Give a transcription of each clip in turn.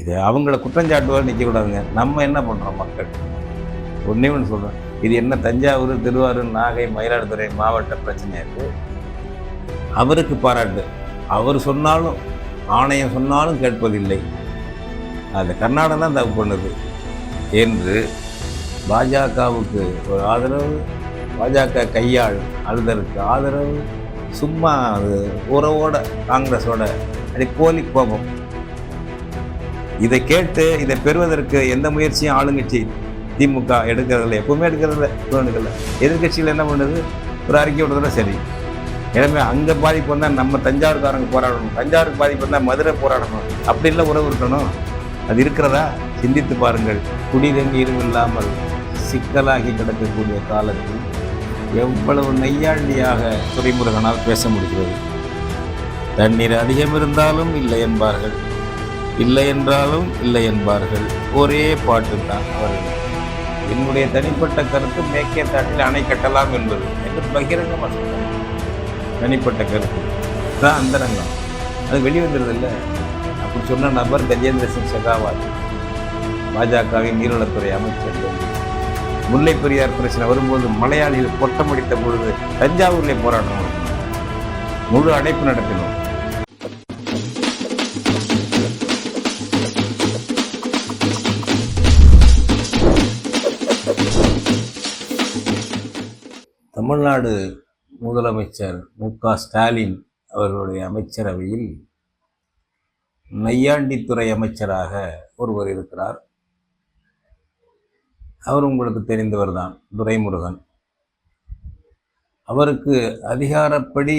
இது அவங்கள குற்றஞ்சாட்டுவார் நிற்கக்கூடாதுங்க நம்ம என்ன பண்ணுறோம் மக்கள்? ஒன்றே ஒன்று சொல்கிறேன் இது என்ன தஞ்சாவூர் திருவாரூர் நாகை மயிலாடுதுறை மாவட்ட பிரச்சனையாக இருக்குது அவருக்கு பாராட்டு. அவர் சொன்னாலும் ஆணையம் சொன்னாலும் கேட்பதில்லை. அது கர்நாடகம் தான் தப்பு பண்ணுது. என்று பாஜகவுக்கு ஒரு ஆதரவு பாஜக கையாள் அழுதலுக்கு ஆதரவு சும்மா அது உறவோட காங்கிரஸோட அப்படி கோலி கோபம். இதை கேட்டு இதை பெறுவதற்கு எந்த முயற்சியும் ஆளுங்கட்சி திமுக எடுக்கிறதில்ல. எப்பவுமே எடுக்கிறதில்ல எடுக்கல எதிர்கட்சியில் என்ன பண்ணுது? ஒரு அறிக்கை விடுறதுல சரி. எனவே அங்கே பாதிப்பு வந்தால் நம்ம தஞ்சாவூர்காரங்க போராடணும். தஞ்சாவூருக்கு பாதிப்பு வந்தால் மதுரை போராடணும். அப்படின்லாம் உறவு இருக்கணும். அது இருக்கிறதா? சிந்தித்து பாருங்கள். குடிநீரும் இல்லாமல் சிக்கலாகி கிடக்கக்கூடிய காலத்தில் எவ்வளவு நெய்யாண்டியாக துரைமுருகனால் பேச முடிகிறது? தண்ணீர் அதிகம் இருந்தாலும் இல்லை என்பார்கள். இல்லை என்றாலும் இல்லை என்பார்கள் ஒரே பாட்டு தான் அவர்கள் என்னுடைய தனிப்பட்ட கருத்து மேற்கே தாட்டில் அணை கட்டலாம் என்பது. என்று பகிரங்கமாக சொல்றாங்க தனிப்பட்ட கருத்து. தான் அந்தரங்கம் அது வெளிவந்துடுது இல்லை அப்படி சொன்ன நபர் கஜேந்திர சிங் செகாவாத் பாஜகவின் நீர்வளத்துறை அமைச்சர். முல்லை பெரியார் பிரச்சனை வரும்போது மலையாளிகள் கொட்டமடித்த பொழுது தஞ்சாவூரில் போராட்டம் முழு அடைப்பு நடத்தினோம். தமிழ்நாடு முதலமைச்சர் மு க ஸ்டாலின் அவர்களுடைய அமைச்சரவையில் நையாண்டித்துறை அமைச்சராக ஒருவர் இருக்கிறார். அவர் உங்களுக்கு தெரிந்தவர் தான் துரைமுருகன். அவருக்கு அதிகாரப்படி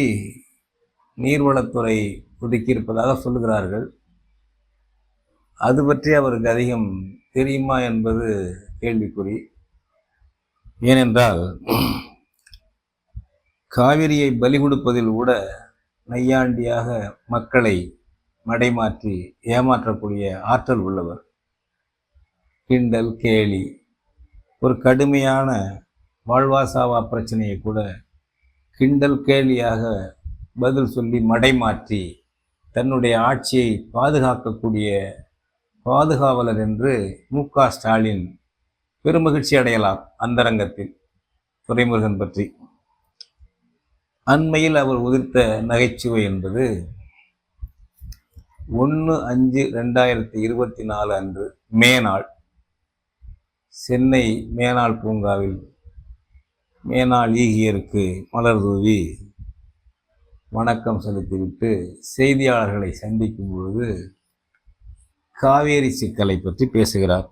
நீர்வளத்துறை ஒதுக்கியிருப்பதாக சொல்லுகிறார்கள். அது பற்றி அவருக்கு அதிகம் தெரியுமா என்பது கேள்விக்குறி. ஏனென்றால் காவிரியை பலி கொடுப்பதில் கூட நையாண்டியாக மக்களை மடைமாற்றி ஏமாற்றக்கூடிய ஆற்றல் உள்ளவர். கிண்டல் கேலி ஒரு கடுமையான வாழ்வாசாவா பிரச்சனையை கூட கிண்டல் கேலியாக பதில் சொல்லி மடைமாற்றி தன்னுடைய ஆட்சியை பாதுகாக்கக்கூடிய பாதுகாவலர் என்று மு. க. ஸ்டாலின் பெருமகிழ்ச்சி அடையலாம் அந்தரங்கத்தில். துரைமுருகன் பற்றி அண்மையில் அவர் உதிர்த்த நகைச்சுவை என்பது ஒன்று அஞ்சு ரெண்டாயிரத்தி இருபத்தி நாலு அன்று மேனாள் சென்னை மேனாள் பூங்காவில் மேனாள் ஈகியருக்கு மலர் தூவி வணக்கம் செலுத்திவிட்டு செய்தியாளர்களை சந்திக்கும் பொழுது காவேரி சிக்கலை பற்றி பேசுகிறார்.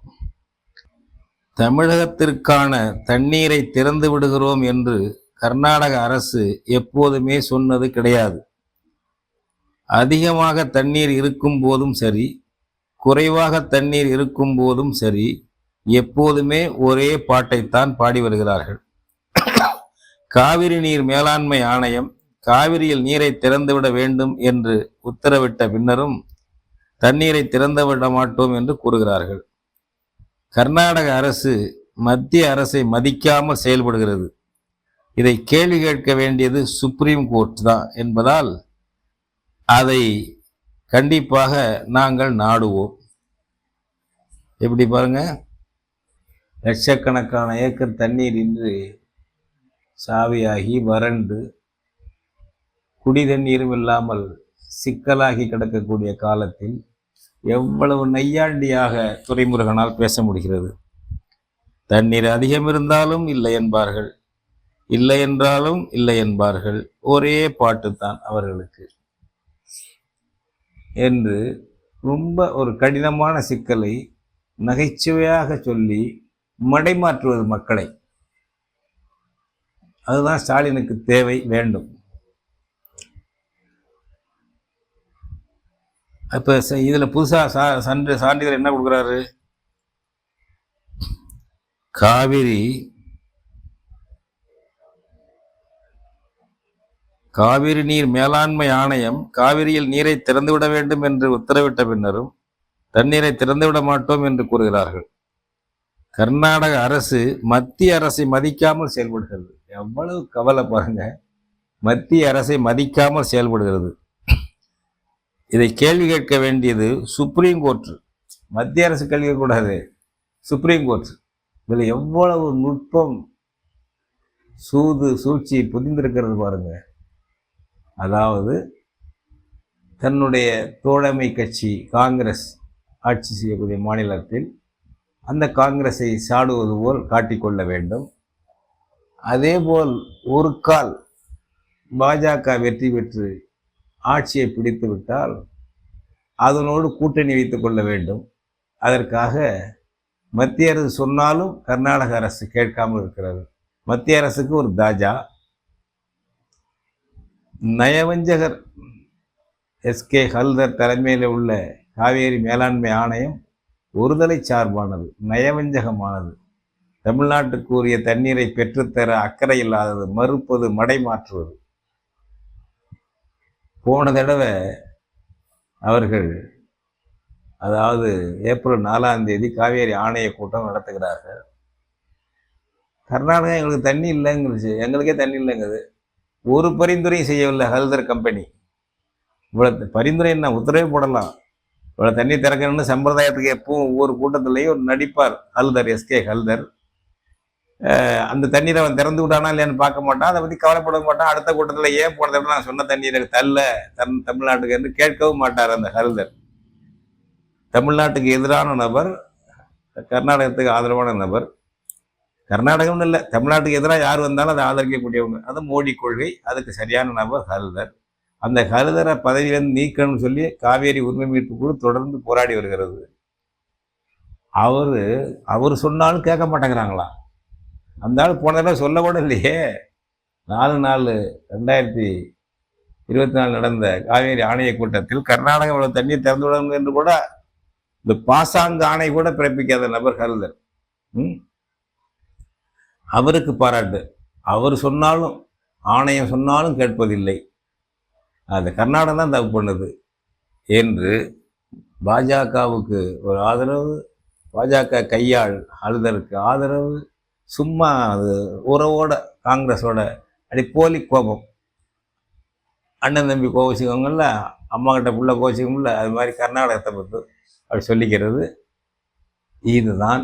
தமிழகத்திற்கான தண்ணீரை திறந்து விடுகிறோம் என்று கர்நாடக அரசு எப்போதுமே சொன்னது கிடையாது. அதிகமாக தண்ணீர் இருக்கும் போதும் சரி குறைவாக தண்ணீர் இருக்கும் போதும் சரி எப்போதுமே ஒரே பாட்டைத்தான் பாடி வருகிறார்கள். காவிரி நீர் மேலாண்மை ஆணையம் காவிரியில் நீரை திறந்துவிட வேண்டும் என்று உத்தரவிட்ட பின்னரும் தண்ணீரை திறந்து விட மாட்டோம் என்று கூறுகிறார்கள். கர்நாடக அரசு மத்திய அரசை மதிக்காமல் செயல்படுகிறது. இதை கேள்வி கேட்க வேண்டியது சுப்ரீம் கோர்ட் தான் என்பதால் அதை கண்டிப்பாக நாங்கள் நாடுவோம். எப்படி பாருங்க? லட்சக்கணக்கான ஏக்கர் தண்ணீர் இன்று சாவியாகி வறண்டு குடி தண்ணீரும் இல்லாமல் சிக்கலாகி கிடக்கக்கூடிய காலத்தில் எவ்வளவு நையாண்டியாக துரைமுருகனால் பேச முடிகிறது? தண்ணீர் அதிகம் இருந்தாலும் இல்லை என்பார்கள். இல்லை என்றாலும் இல்லை என்பார்கள் ஒரே பாட்டுத்தான் அவர்களுக்கு. என்று ரொம்ப ஒரு கடினமான சிக்கலை நகைச்சுவையாக சொல்லி மடைமாற்றுவது மக்களை. அதுதான் ஸ்டாலினுக்கு தேவை வேண்டும். இப்போ இதில் புதுசாக சா சன்று சான்றிதழ் என்ன கொடுக்குறாரு? காவிரி காவிரி நீர் மேலாண்மை ஆணையம் காவிரியில் நீரை திறந்துவிட வேண்டும் என்று உத்தரவிட்ட பின்னரும் தண்ணீரை திறந்துவிட மாட்டோம் என்று கூறுகிறார்கள். கர்நாடக அரசு மத்திய அரசை மதிக்காமல் செயல்படுகிறது. எவ்வளவு கவலை பாருங்க. மத்திய அரசை மதிக்காமல் செயல்படுகிறது. இதை கேள்வி கேட்க வேண்டியது சுப்ரீம் கோர்ட் மத்திய அரசு கேள்வி கூடாது சுப்ரீம் கோர்ட் இதில் எவ்வளவு நுட்பம் சூது சூழ்ச்சி புதிந்திருக்கிறது பாருங்கள் அதாவது தன்னுடைய தோழமை கட்சி காங்கிரஸ் ஆட்சி செய்யக்கூடிய மாநிலத்தில் அந்த காங்கிரஸை சாடுவது போல் காட்டிக்கொள்ள வேண்டும். அதேபோல் ஒரு கால் பாஜக வெற்றி பெற்று ஆட்சியை பிடித்துவிட்டால் அதனோடு கூட்டணி வைத்து கொள்ள வேண்டும். அதற்காக மத்திய அரசு சொன்னாலும் கர்நாடக அரசு கேட்காமல் இருக்கிறது. மத்திய அரசுக்கு ஒரு தாஜா நயவஞ்சகர் எஸ்கே ஹல்தர் தலைமையில் உள்ள காவேரி மேலாண்மை ஆணையம் ஒருதலை சார்பானது நயவஞ்சகமானது. தமிழ்நாட்டுக்கு உரிய தண்ணீரை பெற்றுத்தர அக்கறை இல்லாதது மறுப்பது மடை மாற்றுவது. போன தடவை அவர்கள் அதாவது ஏப்ரல் நாலாம் தேதி காவேரி ஆணைய கூட்டம் நடத்துகிறார்கள். கர்நாடகா எங்களுக்கு தண்ணி இல்லைங்கிறச்சு எங்களுக்கே தண்ணி இல்லைங்குது ஒரு பரிந்துரையும் செய்யவில்லை ஹல்தர் கம்பெனி. இவ்வளோ பரிந்துரை என்ன? உத்தரவே போடலாம். இவ்வளோ தண்ணி திறக்கணும்னு சம்பிரதாயத்துக்கு எப்பவும் ஒவ்வொரு கூட்டத்துலேயும் ஒரு நடிப்பார் ஹல்தர் எஸ்கே ஹல்தர். அந்த தண்ணீரை அவன் திறந்து விட்டானா இல்லையான்னு பார்க்க மாட்டான். அதை பற்றி கவலைப்பட மாட்டான். அடுத்த கூட்டத்தில் ஏன் போன தடவை நான் சொன்ன தண்ணீரை தள்ள தன் தமிழ்நாட்டுக்கு என்று கேட்கவும் மாட்டார் அந்த ஹல்தர். தமிழ்நாட்டுக்கு எதிரான நபர் கர்நாடகத்துக்கு ஆதரவான நபர் கர்நாடகம்னு இல்லை தமிழ்நாட்டுக்கு எதிராக யார் வந்தாலும் அதை ஆதரிக்கக்கூடியவங்க. அது மோடி கொள்கை அதுக்கு சரியான நபர் ஹல்தர். அந்த ஹல்தரை பதவியிலிருந்து நீக்கணும்னு சொல்லி காவேரி உரிமை மீட்பு குழு தொடர்ந்து போராடி வருகிறது. அவர் அவர் சொன்னாலும் கேட்க மாட்டேங்கிறாங்களா? அந்த ஆள் போன தடவை சொல்ல கூட இல்லையே. நாலு நாலு ரெண்டாயிரத்தி இருபத்தி நாலு நடந்த காவேரி ஆணைய கூட்டத்தில் கர்நாடகம் இவ்வளோ தண்ணீர் திறந்து விடணும் என்று கூட இந்த பாசாங்கு ஆணை கூட பிறப்பிக்காத நபர் ஹல்தர். ம்? அவருக்கு பாராட்டு. அவர் சொன்னாலும் ஆணையம் சொன்னாலும் கேட்பதில்லை. அது கர்நாடகம் தான் தப்பு பண்ணுது. என்று பாஜகவுக்கு ஒரு ஆதரவு பாஜக கையாள் அழுதருக்கு ஆதரவு சும்மா அது உறவோட காங்கிரஸோட அடி போலி கோபம். அண்ணன் தம்பி கோவிச்சுக்கோங்கல்ல அம்மா கிட்ட புள்ள கோவிச்சுக்கோங்கல்ல அது மாதிரி கர்நாடகத்தை பற்றி அப்படி சொல்லிக்கிறது. இதுதான்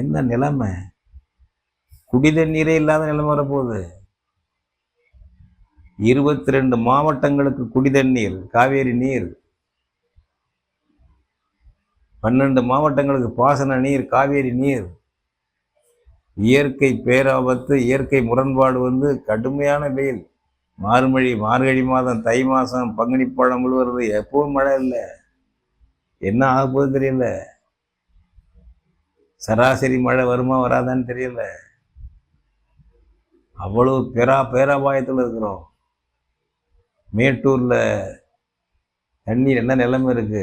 என்ன நிலைமை? குடி தண்ணீரே இல்லாத நிலைமை வரப்போகுது. இருபத்தி ரெண்டு மாவட்டங்களுக்கு குடி தண்ணீர் காவேரி நீர். பன்னெண்டு மாவட்டங்களுக்கு பாசன நீர் காவேரி நீர். இயற்கை பேராபத்து இயற்கை முரண்பாடு வந்து கடுமையான வெயில். மார்மழி மார்கழி மாதம் தை மாதம் பங்குனி பழம் முழுவதும் எப்பவும் மழை இல்லை. என்ன ஆக போகுது தெரியல. சராசரி மழை வருமா வராதான்னு தெரியல. அவ்வளவு பேரா பேராபாயத்தில் இருக்கிறோம். மேட்டூரில் தண்ணீர் என்ன நிலைமை இருக்குது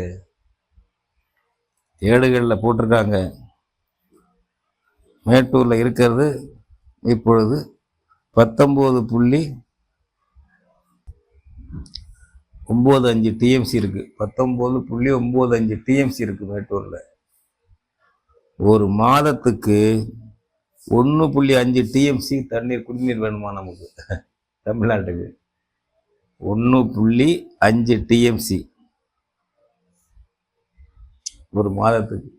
ஏடுகளில் போட்டிருக்காங்க. மேட்டூரில் இருக்கிறது இப்பொழுது பத்தொம்போது புள்ளி ஒம்பது அஞ்சு டிஎம்சி இருக்குது பத்தொம்போது புள்ளி ஒம்பது அஞ்சு டிஎம்சி இருக்குது மேட்டூரில். ஒரு மாதத்துக்கு ஒன்று புள்ளி அஞ்சு டிஎம்சி தண்ணீர் குடிநீர் வேணுமா நமக்கு? தமிழ்நாட்டுக்கு. ஒன்று புள்ளி அஞ்சு டிஎம்சி ஒரு மாதத்துக்கு.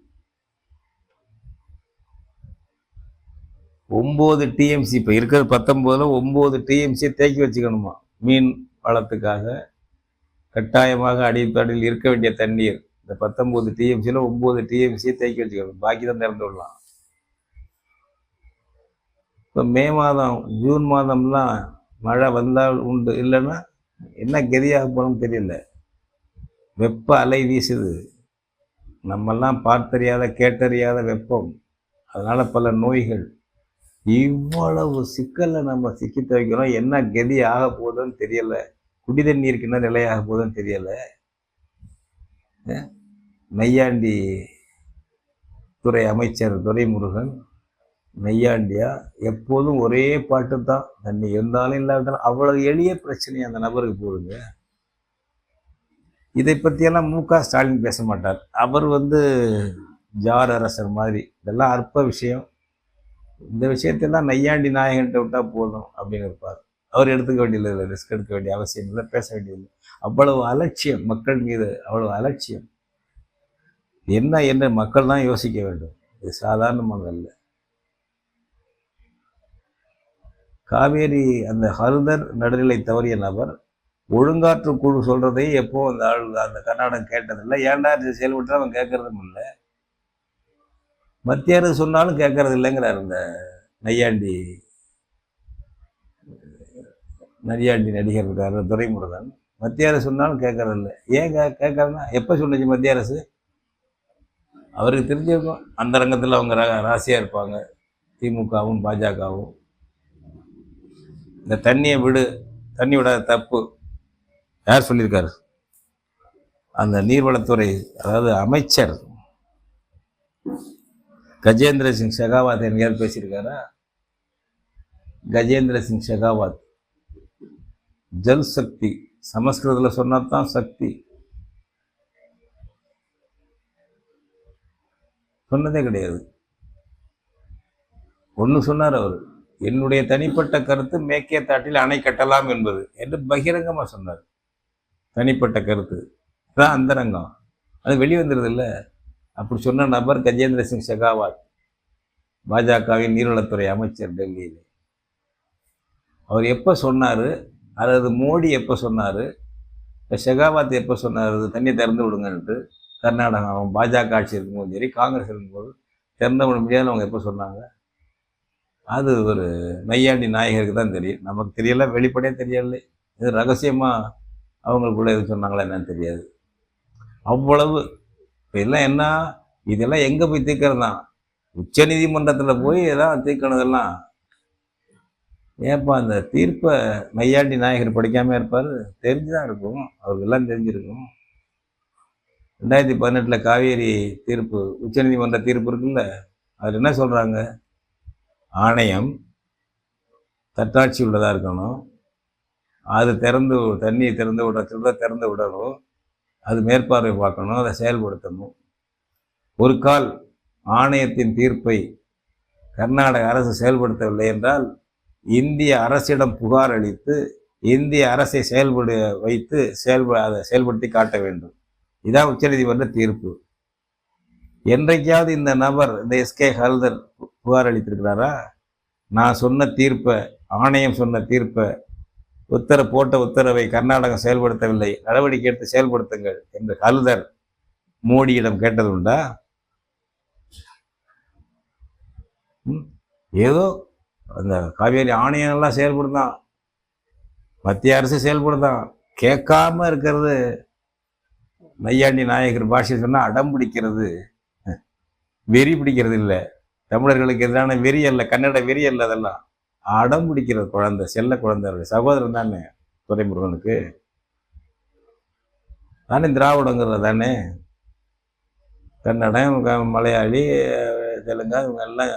ஒம்பது டிஎம்சி இப்போ இருக்கிற பத்தொம்போதில் ஒம்பது டிஎம்சி தேக்கி வச்சுக்கணுமா? மீன் வளத்துக்காக கட்டாயமாக அடித்தடியில் இருக்க வேண்டிய தண்ணீர். இந்த பத்தொம்போது டிஎம்சியில் ஒம்பது டிஎம்சியை தேக்கி வச்சுக்கணும். பாக்கி தான் திறந்து விடலாம். இப்போ மே மாதம் ஜூன் மாதம்லாம் மழை வந்தால் உண்டு. இல்லைன்னா என்ன கதியாக போகணும்னு தெரியல. வெப்ப அலை வீசுது. நம்மெல்லாம் பார்த்தறியாத கேட்டறியாத வெப்பம். அதனால் பல நோய்கள். இவ்வளவு சிக்கலில் நம்ம சிக்கி துவைக்கிறோம் என்ன கதி ஆக போகுதுன்னு தெரியலை. குடி தண்ணீருக்கு என்ன நிலையாக போகுதுன்னு தெரியலை. அஹ் நையாண்டி துறை அமைச்சர் துரைமுருகன் நையாண்டியா எப்போதும் ஒரே பாட்டு தான் தண்ணி இருந்தாலும் இல்லாட்டாலும் அவ்வளவு எளிய பிரச்சனை அந்த நபருக்கு போடுங்க இதை பற்றியெல்லாம் மு க ஸ்டாலின் பேச மாட்டார். அவர் வந்து ஜார் அரசர் மாதிரி. இதெல்லாம் அற்ப விஷயம். இந்த விஷயத்தெல்லாம் நையாண்டி நாயகன்ட்ட விட்டால் போதும் அப்படின்னு இருப்பார். அவர் எடுத்துக்க வேண்டியதில்லை ரிஸ்க் எடுக்க வேண்டிய அவசியம் இல்லை பேச வேண்டியதில்லை. அவ்வளவு அலட்சியம் மக்கள் மீது அவ்வளவு அலட்சியம். என்ன என்று மக்கள் தான் யோசிக்க வேண்டும். இது சாதாரணமானதல்ல. காவேரி அந்த ஹருதர் நடுநிலை தவறிய நபர் ஒழுங்காற்று குழு சொல்றதை எப்போ அந்த ஆள் அந்த கர்நாடகம் கேட்டதில்லை. ஏன்டா இது செயல்பட்டு அவன் கேட்கறதும் இல்லை? மத்திய அரசு சொன்னாலும் கேட்கறது இல்லைங்கிறார் இந்த நையாண்டி நரியாண்டி நடிகர் இருக்கார் துரைமுருகன். மத்திய அரசு சொன்னாலும் கேட்கறது இல்லை. ஏன் கே கேட்கறதுனா எப்போ சொன்னுச்சு மத்திய அரசு? அவருக்கு தெரிஞ்சிருக்கும். அந்த ரங்கத்தில் அவங்க ராசியாக இருப்பாங்க. திமுகவும் பாஜகவும். இந்த தண்ணியை விடு தண்ணி விடாத தப்பு. யார் சொல்லியிருக்காரு? அந்த நீர்வளத்துறை அதாவது அமைச்சர் கஜேந்திர சிங் ஷெகாவத் என்கிறார் பேசியிருக்காரா? கஜேந்திர சிங் ஷெகாவாத் ஜல் சக்தி சமஸ்கிருதத்தில் சொன்னா தான் சக்தி. சொன்னதே கிடையாது. ஒன்று சொன்னார் அவர். என்னுடைய தனிப்பட்ட கருத்து மேற்கே தாட்டில் அணை கட்டலாம் என்பது என்று பகிரங்கமாக சொன்னார். தனிப்பட்ட கருத்து. தான் அந்தரங்கம். அது வெளிவந்துருது இல்லை அப்படி சொன்ன நபர் கஜேந்திர சிங் ஷெகாவாத் பாஜகவின் நீர்வளத்துறை அமைச்சர் டெல்லியில். அவர் எப்போ சொன்னார்? அல்லது மோடி எப்போ சொன்னார்? ஷெகாவாத் எப்போ சொன்னார்? தண்ணி திறந்து விடுங்கன்ட்டு கர்நாடகா அவன் பாஜக ஆட்சி இருக்கும்போது சரி காங்கிரஸ் இருக்கும்போது திறந்து விட முடியாது அவங்க எப்போ சொன்னாங்க? அது ஒரு நையாண்டி நாயகருக்கு தான் தெரியும். நமக்கு தெரியல வெளிப்படையாக தெரியலை இது ரகசியமாக அவங்களுக்குள்ள எது சொன்னாங்களா என்னன்னு தெரியாது. அவ்வளவு. இப்போ எல்லாம் என்ன? இதெல்லாம் எங்கே போய் தீர்க்கறது தான் உச்ச நீதிமன்றத்தில் போய் எல்லாம் தீர்க்கணுதெல்லாம். ஏப்பா அந்த தீர்ப்பை மையாண்டி நாயகர் படிக்காம இருப்பார்? தெரிஞ்சுதான் இருக்கும். அவருக்கு எல்லாம் தெரிஞ்சிருக்கும். ரெண்டாயிரத்தி பதினெட்டில் காவேரி தீர்ப்பு உச்சநீதிமன்ற தீர்ப்பு இருக்குல்ல அதில் என்ன சொல்கிறாங்க ஆணையம் தட்டாட்சி உள்ளதாக இருக்கணும். அது திறந்து தண்ணியை திறந்து விட சொல்ல திறந்து விடணும். அது மேற்பார்வை பார்க்கணும் அதை செயல்படுத்தணும். ஒரு கால் ஆணையத்தின் தீர்ப்பை கர்நாடக அரசு செயல்படுத்தவில்லை என்றால் இந்திய அரசிடம் புகார் அளித்து இந்திய அரசை செயல்படு வைத்து செயல்ப அதை செயல்படுத்தி காட்ட வேண்டும். இதான் உச்சநீதிமன்ற தீர்ப்பு. என்றைக்காவது இந்த நபர் இந்த எஸ்கே ஹல்தர் புகார் அளித்திருக்கிறாரா? நான் சொன்ன தீர்ப்பை ஆணையம் சொன்ன தீர்ப்பை உத்தரவு போட்ட உத்தரவை கர்நாடகம் செயல்படுத்தவில்லை. நடவடிக்கை எடுத்து செயல்படுத்துங்கள் என்று ஹல்தர் மோடியிடம் கேட்டது உண்டா? ம், ஏதோ அந்த காவேரி ஆணையம் எல்லாம் செயல்படுதான். மத்திய அரசு செயல்படுதான். கேட்காம இருக்கிறது. நையாண்டி நாயகர் பாஷை சொன்னால் அடம் பிடிக்கிறது. வெறி பிடிக்கிறது இல்லை. தமிழர்களுக்கு எதிரான வெறி அல்ல கன்னட வெறி அல்ல அதெல்லாம். அடம் பிடிக்கிறது குழந்தை செல்ல குழந்தை சகோதரன் தானே துரைமுருகனுக்கு. தானே திராவிடங்கிறது தானே. கன்னடம் மலையாளி தெலுங்கா இவங்க எல்லாம்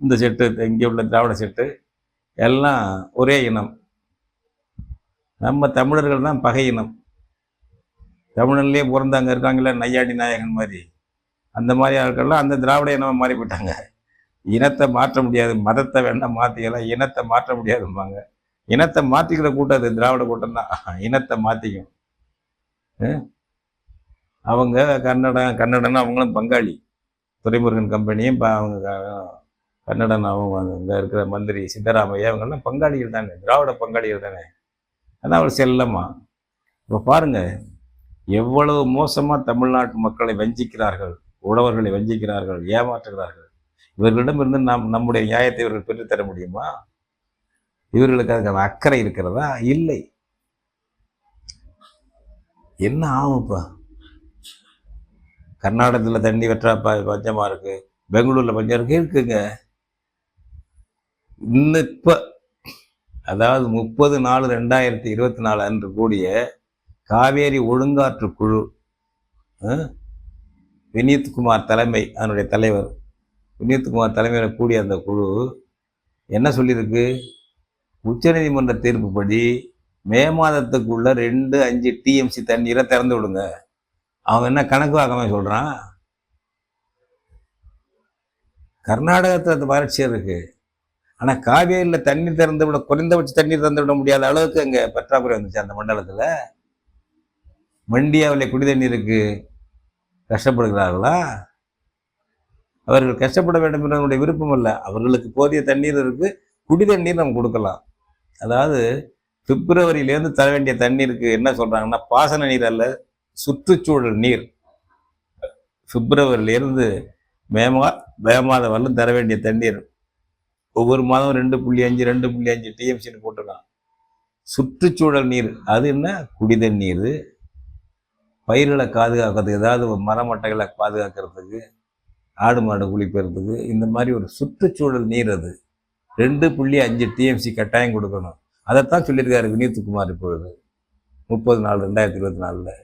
இந்த செட்டு இங்கே உள்ள திராவிட செட்டு எல்லாம் ஒரே இனம். நம்ம தமிழர்கள் தான் பகை இனம். தமிழர்லேயே பிறந்து அங்கே இருக்காங்களே நையாண்டி நாயகன் மாதிரி. அந்த மாதிரி ஆட்கள்லாம் அந்த திராவிட இனமாக மாறி போயிட்டாங்க இனத்தை மாற்ற முடியாது மதத்தை வேணால் மாற்றிக்கலாம் இனத்தை மாற்ற முடியாதும்பாங்க. இனத்தை மாற்றிக்கிற கூட்டம் அது திராவிட கூட்டம் தான் இனத்தை மாற்றிக்கும் அவங்க கன்னடம் கன்னடன் அவங்களும் பங்காளி. துரைமுருகன் கம்பெனியும் இப்போ அவங்க கன்னடன் அவங்க இங்கே இருக்கிற மந்திரி சித்தராமையா அவங்கெல்லாம் பங்காளிகள் தானே திராவிட பங்காளிகள் தானே. ஆனால் அவர் செல்லம்மா இப்போ பாருங்க எவ்வளவு மோசமாக தமிழ்நாட்டு மக்களை வஞ்சிக்கிறார்கள். உழவர்களை வஞ்சிக்கிறார்கள் ஏமாற்றுகிறார்கள். இவர்களிடமிருந்து நாம் நம்முடைய நியாயத்தை இவர்கள் பெற்றுத்தர முடியுமா? இவர்களுக்கு அதுக்கான அக்கறை இருக்கிறதா? இல்லை. என்ன ஆகும்ப்பா கர்நாடகத்தில் தண்ணி வெற்றா பஞ்சமாக இருக்குது பெங்களூரில் பஞ்சம் இருக்கு இருக்குங்க. இன்னும் இப்போ அதாவது முப்பது நாலு ரெண்டாயிரத்தி இருபத்தி நாலு அன்று கூடிய காவேரி ஒழுங்காற்று குழு வினீத்குமார் தலைமை அதனுடைய தலைவர். வினீத்குமார் தலைமையில் கூடிய அந்த குழு என்ன சொல்லியிருக்கு? உச்சநீதிமன்ற தீர்ப்புப்படி மே மாதத்துக்குள்ளே ரெண்டு அஞ்சு டிஎம்சி தண்ணீரை திறந்து விடுங்க. அவன் என்ன கணக்கு வாக்கமே சொல்கிறான் கர்நாடகத்தில் வறட்சி இருக்குது ஆனால் காவேரியில் தண்ணி திறந்து விட குறைந்தபட்ச தண்ணீர் திறந்து விட முடியாத அளவுக்கு அங்கே பற்றாக்குறை வந்துச்சு அந்த மண்டலத்தில். மண்டியாவில் குடி தண்ணி இருக்குது கஷ்டப்படுகிறார்களா? அவர்கள் கஷ்டப்பட வேண்டும் என்ற நம்முடைய விருப்பம் அல்ல. அவர்களுக்கு போதிய தண்ணீர் இருக்கு குடி தண்ணீர் நம்ம கொடுக்கலாம். அதாவது பிப்ரவரியிலேருந்து தர வேண்டிய தண்ணீருக்கு என்ன சொல்கிறாங்கன்னா பாசன நீர் அல்ல சுற்றுச்சூழல் நீர். பிப்ரவரியிலேருந்து மே மா மே மாதம் வரலும் தர வேண்டிய தண்ணீர். ஒவ்வொரு மாதம் ரெண்டு புள்ளி அஞ்சு ரெண்டு புள்ளி அஞ்சு டிஎம்சின்னு போட்டுக்கலாம். சுற்றுச்சூழல் நீர். அது என்ன? குடி தண்ணீர் பயிர்களை பாதுகாக்கிறதுக்கு ஏதாவது மரமட்டைகளை பாதுகாக்கிறதுக்கு ஆடு மாடு குளிப்பறதுக்கு இந்த மாதிரி ஒரு சுற்றுச்சூழல் நீர் அது. ரெண்டு புள்ளி அஞ்சு டிஎம்சி கட்டாயம் கொடுக்கணும். அதைத்தான் சொல்லியிருக்காரு வினீத்குமார் இப்பொழுது. முப்பது நாள் ரெண்டாயிரத்தி இருபத்தி நாலில்.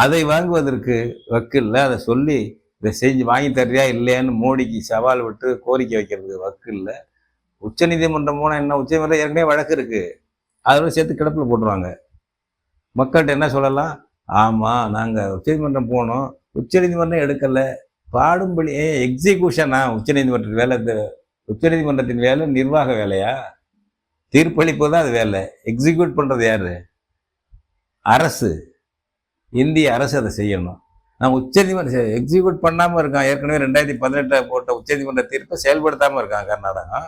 அதை வாங்குவதற்கு வக்கில்ல. அதை சொல்லி இதை செஞ்சு வாங்கி தர்றியா இல்லையான்னு மோடிக்கு சவால் விட்டு கோரிக்கை வைக்கிறதுக்கு வக்கில்ல. உச்சநீதிமன்றம் போனால் என்ன? உச்சநீதிமன்றம் ஏற்கனவே வழக்கு இருக்குது அதோட சேர்த்து கிடப்பில் போட்டுருவாங்க. மக்கள்கிட்ட என்ன சொல்லலாம்? ஆமாம் நாங்கள் உச்சநீதிமன்றம் போனோம். உச்சநீதிமன்றம் எடுக்கலை. பாடும்படி ஏ எக்ஸிக்யூஷனா உச்சநீதிமன்றத்தின் வேலை இந்த உச்சநீதிமன்றத்தின் வேலை நிர்வாக வேலையா? தீர்ப்பளிப்பு தான் அது வேலை. எக்ஸிக்யூட் பண்ணுறது யார்? அரசு. இந்திய அரசு அதை செய்யணும். நான் உச்சநீதிமன்றம் எக்ஸிக்யூட் பண்ணாமல் இருக்கான். ஏற்கனவே ரெண்டாயிரத்தி பதினெட்டில் போட்ட உச்சநீதிமன்ற தீர்ப்பை செயல்படுத்தாமல் இருக்கான் கர்நாடகா.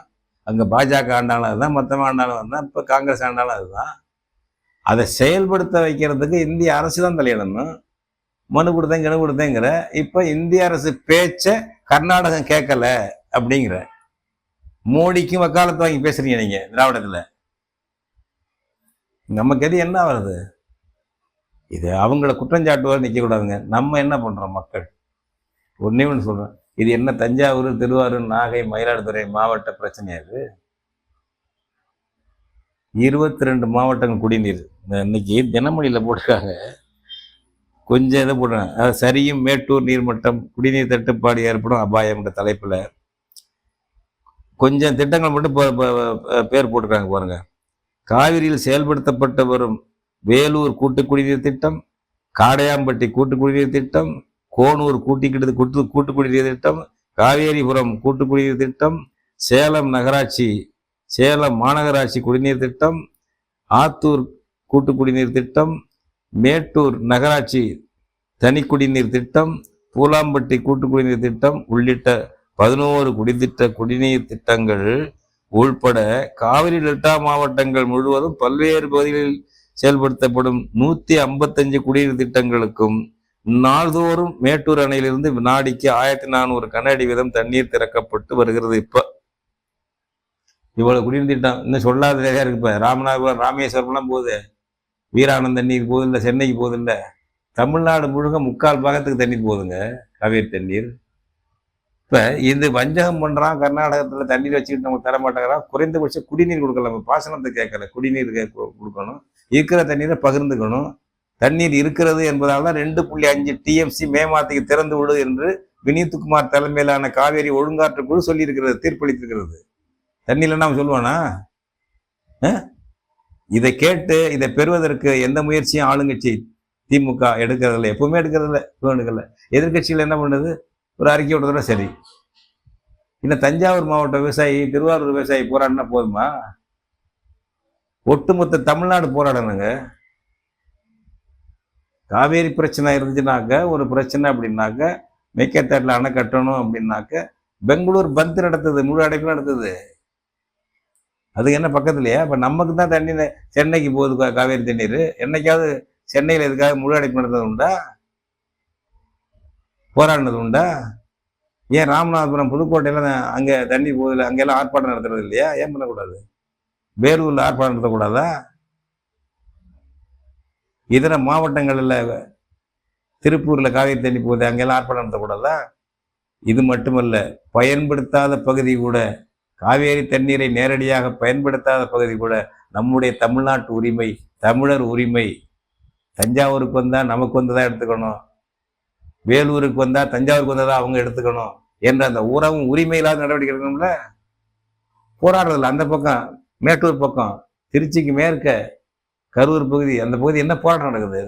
அங்கே பாஜக ஆண்டாலும் அதுதான் மொத்தமாக ஆண்டாலும் அதுதான் இப்போ காங்கிரஸ் ஆண்டாலும் அதுதான். அதை செயல்படுத்த வைக்கிறதுக்கு இந்திய அரசு தான் தலையிடணும். மனு கொடுத்தேன் கணு கொடுத்தேங்கிற. இப்போ இந்திய அரசு பேச்சை கர்நாடகம் கேட்கல அப்படிங்கிற. மோடிக்கும் வக்காலத்து வாங்கி பேசுறீங்க நீங்க திராவிடத்தில். நமக்கு எது என்ன வருது இது அவங்கள குற்றஞ்சாட்டுவார் நிற்கக்கூடாதுங்க நம்ம என்ன பண்ணுறோம் மக்கள்? ஒன்றே ஒன்று சொல்கிறேன் இது என்ன தஞ்சாவூர் திருவாரூர் நாகை மயிலாடுதுறை மாவட்ட பிரச்சனை இது? இருபத்தி ரெண்டு மாவட்டங்கள் குடிநீர். இந்த இன்னைக்கு தினமணியில் போட்டிருக்காங்க. கொஞ்சம் இதை போடுறேன். அதாவது சரியும் மேட்டூர் நீர்மட்டம் குடிநீர் தட்டுப்பாடு ஏற்படும் அபாயம்ன்ற தலைப்பில் கொஞ்சம் திட்டங்கள் மட்டும் பேர் போட்டிருக்காங்க பாருங்க. காவிரியில் செயல்படுத்தப்பட்டு வரும் வேலூர் கூட்டு குடிநீர் திட்டம் காடையாம்பட்டி கூட்டு குடிநீர் திட்டம் கோனூர் கூட்டிக்கிட்டு கூட்டு கூட்டு குடிநீர் திட்டம் காவேரிபுரம் கூட்டு குடிநீர் திட்டம் சேலம் நகராட்சி சேலம் மாநகராட்சி குடிநீர் திட்டம் ஆத்தூர் கூட்டு குடிநீர் திட்டம் மேட்டூர் நகராட்சி தனி குடிநீர் திட்டம் பூலாம்பட்டி கூட்டு குடிநீர் திட்டம் உள்ளிட்ட பதினோரு குடித்திட்ட குடிநீர் திட்டங்கள் உள்பட காவிரி டெல்டா மாவட்டங்கள் முழுவதும் பல்வேறு பகுதிகளில் செயல்படுத்தப்படும் நூற்றி ஐம்பத்தஞ்சு குடிநீர் திட்டங்களுக்கும் நாள்தோறும் மேட்டூர் அணையிலிருந்து வினாடிக்கு ஆயிரத்தி நானூறு கன அடி வீதம் தண்ணீர் திறக்கப்பட்டு வருகிறது. இப்போ இவ்வளவு குடிநீர் திட்டம் இன்னும் சொல்லாத நிறையா இருக்கு இப்போ ராமநாதபுரம் ராமேஸ்வரம்லாம் போகுது. வீரானந்த தண்ணீர் போகுது இல்லை சென்னைக்கு போகுது இல்லை தமிழ்நாடு முழுக்க முக்கால் பாகத்துக்கு தண்ணீர் போகுதுங்க. காவேரி தண்ணீர். இப்போ இது வஞ்சகம் பண்ணுறான் கர்நாடகத்தில் தண்ணீர் வச்சுக்கிட்டு நம்ம தர மாட்டேங்கிறான் குறைந்தபட்சம் குடிநீர் கொடுக்கலாம். நம்ம பாசனத்தை கேட்கல. குடிநீர் கே- கொடுக்கணும். இருக்கிற தண்ணீரை பகிர்ந்துக்கணும். தண்ணீர் இருக்கிறது என்பதால் தான் ரெண்டு புள்ளி அஞ்சு டிஎம்சி மே மாதத்துக்கு திறந்து விடு என்று வினீத்குமார் தலைமையிலான காவேரி ஒழுங்காற்றுக்குழு சொல்லியிருக்கிறது தீர்ப்பளித்திருக்கிறது. தண்ணியில் அவன் சொல்லுவானா? இதை கேட்டு இதை பெறுவதற்கு எந்த முயற்சியும் ஆளுங்கட்சி திமுக எடுக்கிறதில்ல. எப்பவுமே எடுக்கிறதில்ல இப்போ எடுக்கல எதிர்க்கட்சிகள் என்ன பண்ணுது? ஒரு அறிக்கை விடுறதுல சரி. இன்னும் தஞ்சாவூர் மாவட்ட விவசாயி திருவாரூர் விவசாயி போராடினா போதுமா? ஒட்டுமொத்த தமிழ்நாடு போராடணுங்க. காவேரி பிரச்சனை இருந்துச்சுனாக்க ஒரு பிரச்சனை அப்படின்னாக்க மேக்கேத்தாட்டில் அணை கட்டணும் அப்படின்னாக்க பெங்களூர் பந்து நடத்துது முழு அடைப்பு நடத்துது. அதுக்கு என்ன பக்கத்துலையா இப்போ நமக்கு தான் தண்ணி சென்னைக்கு போகுது காவேரி தண்ணீர். என்னைக்காவது சென்னையில் எதுக்காக முழு அடைப்பு நடந்தது உண்டா? போராடினது உண்டா? ஏன் ராமநாதபுரம் புதுக்கோட்டையில் அங்கே தண்ணி போகுதில்ல அங்கெல்லாம் ஆர்ப்பாட்டம் நடத்துறது இல்லையா? ஏன் பண்ணக்கூடாது? வேலூரில் ஆர்ப்பாட்டம் நடத்தக்கூடாதா? இதர மாவட்டங்களில் திருப்பூரில் காவேரி தண்ணி போகுது அங்கெல்லாம் ஆர்ப்பாட்டம் நடத்தக்கூடாதா? இது மட்டுமல்ல பயன்படுத்தாத பகுதி கூட காவேரி தண்ணீரை நேரடியாக பயன்படுத்தாத பகுதி கூட நம்முடைய தமிழ்நாட்டு உரிமை தமிழர் உரிமை. தஞ்சாவூருக்கு வந்தால் நமக்கு வந்ததா எடுத்துக்கணும். வேலூருக்கு வந்தால் தஞ்சாவூருக்கு வந்ததா அவங்க எடுத்துக்கணும் என்ற அந்த உறவும் உரிமை இல்லாத நடவடிக்கை எடுக்கணும்ல? போராடுறதில்ல. அந்த பக்கம் மேட்டூர் பக்கம் திருச்சிக்கு மேற்க கரூர் பகுதி அந்த பகுதி என்ன போராட்டம் நடக்குது?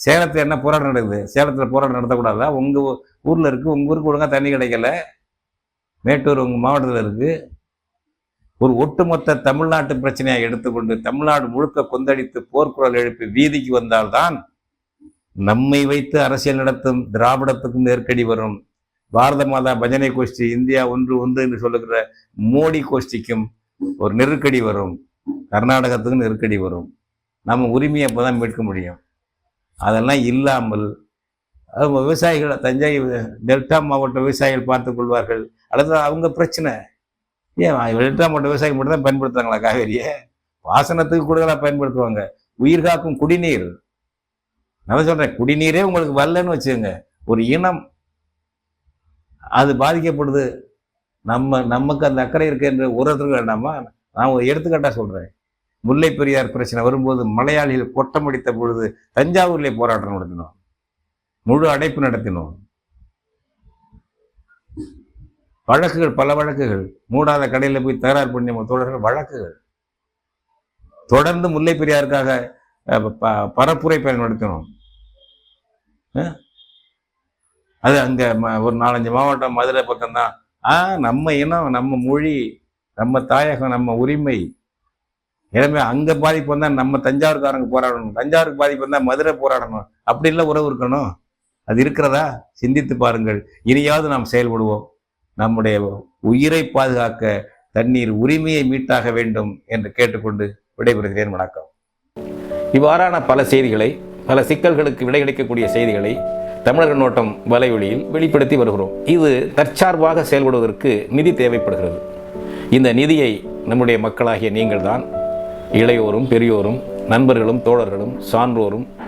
சேலத்தில் என்ன போராட்டம் நடக்குது? சேலத்தில் போராட்டம் நடத்தக்கூடாதா? உங்கள் ஊரில் இருக்குது உங்கள் ஊருக்கு ஒழுங்காக தண்ணி கிடைக்கல. மேட்டூர் உங்கள் மாவட்டத்தில் இருக்கு. ஒரு ஒட்டுமொத்த தமிழ்நாட்டு பிரச்சனையை எடுத்துக்கொண்டு தமிழ்நாடு முழுக்க கொந்தளித்து போர்க்குரல் எழுப்பி வீதிக்கு வந்தால்தான் நம்மை வைத்து அரசியல் நடத்தும் திராவிடத்துக்கும் நெருக்கடி வரும். பாரத மாதா பஜனை கோஷ்டி இந்தியா ஒன்று ஒன்று என்று சொல்லுகிற மோடி கோஷ்டிக்கும் ஒரு நெருக்கடி வரும். கர்நாடகத்துக்கும் நெருக்கடி வரும். நம்ம உரிமையை அப்போ தான் மீட்க முடியும். அதெல்லாம் இல்லாமல் விவசாயிகள் தஞ்சை டெல்டா மாவட்ட விவசாயிகள் பார்த்து கொள்வார்கள். அல்லது அவங்க பிரச்சனை. ஏன்? டெல்டா மாவட்ட விவசாயிகள் மட்டும் தான் பயன்படுத்துறாங்களா காவேரியை? பாசனத்துக்கு கூடுதலாக பயன்படுத்துவாங்க. உயிர் காக்கும் குடிநீர். நான் சொல்றேன் குடிநீரே உங்களுக்கு வரலன்னு வச்சுக்கோங்க. ஒரு இனம் அது பாதிக்கப்படுது. நம்ம நமக்கு அந்த அக்கறை இருக்கின்ற உரத்துக்கு வேண்டாமா? நான் ஒரு எடுத்துக்காட்டாக சொல்கிறேன் முல்லை பெரியார் பிரச்சனை வரும்போது மலையாளிகள் கொட்டமடித்த பொழுது தஞ்சாவூர்லேயே போராட்டம் நடத்தினோம். முழு அடைப்பு நடத்தினோம். வழக்குகள் பல வழக்குகள். மூடாத கடையில் போய் தகராறு பண்ணி நம்ம தோழர்கள் வழக்குகள். தொடர்ந்து முல்லை பெரியாருக்காக ப- பரப்புரை பயன்படுத்தணும் அது அங்கே ம- ஒரு நாலஞ்சு மாவட்டம் மதுரை பக்கம்தான். ஆ நம்ம இனம் நம்ம மொழி நம்ம தாயகம் நம்ம உரிமை. எனவே அங்கே பாதிப்பு வந்தால் நம்ம தஞ்சாவூர்காரங்க போராடணும். தஞ்சாவூருக்கு பாதிப்பு வந்தால் மதுரை போராடணும். அப்படி இல்லை உறவு இருக்கணும். அது இருக்கிறதா? சிந்தித்து பாருங்கள். இனியாவது நாம் செயல்படுவோம். நம்முடைய உயிரை பாதுகாக்க தண்ணீர் உரிமையை மீட்டாக வேண்டும் என்று கேட்டுக்கொண்டு விடைபெறுகிறேன். வணக்கம். இவ்வாறான பல செய்திகளை பல சிக்கல்களுக்கு விடை கிடைக்கக்கூடிய செய்திகளை தமிழக நோட்டம் வலைவழியில் வெளிப்படுத்தி வருகிறோம். இது தற்சார்பாக செயல்படுவதற்கு நிதி தேவைப்படுகிறது. இந்த நிதியை நம்முடைய மக்களாகிய நீங்கள்தான் இளையோரும் பெரியோரும் நண்பர்களும் தோழர்களும் சான்றோரும்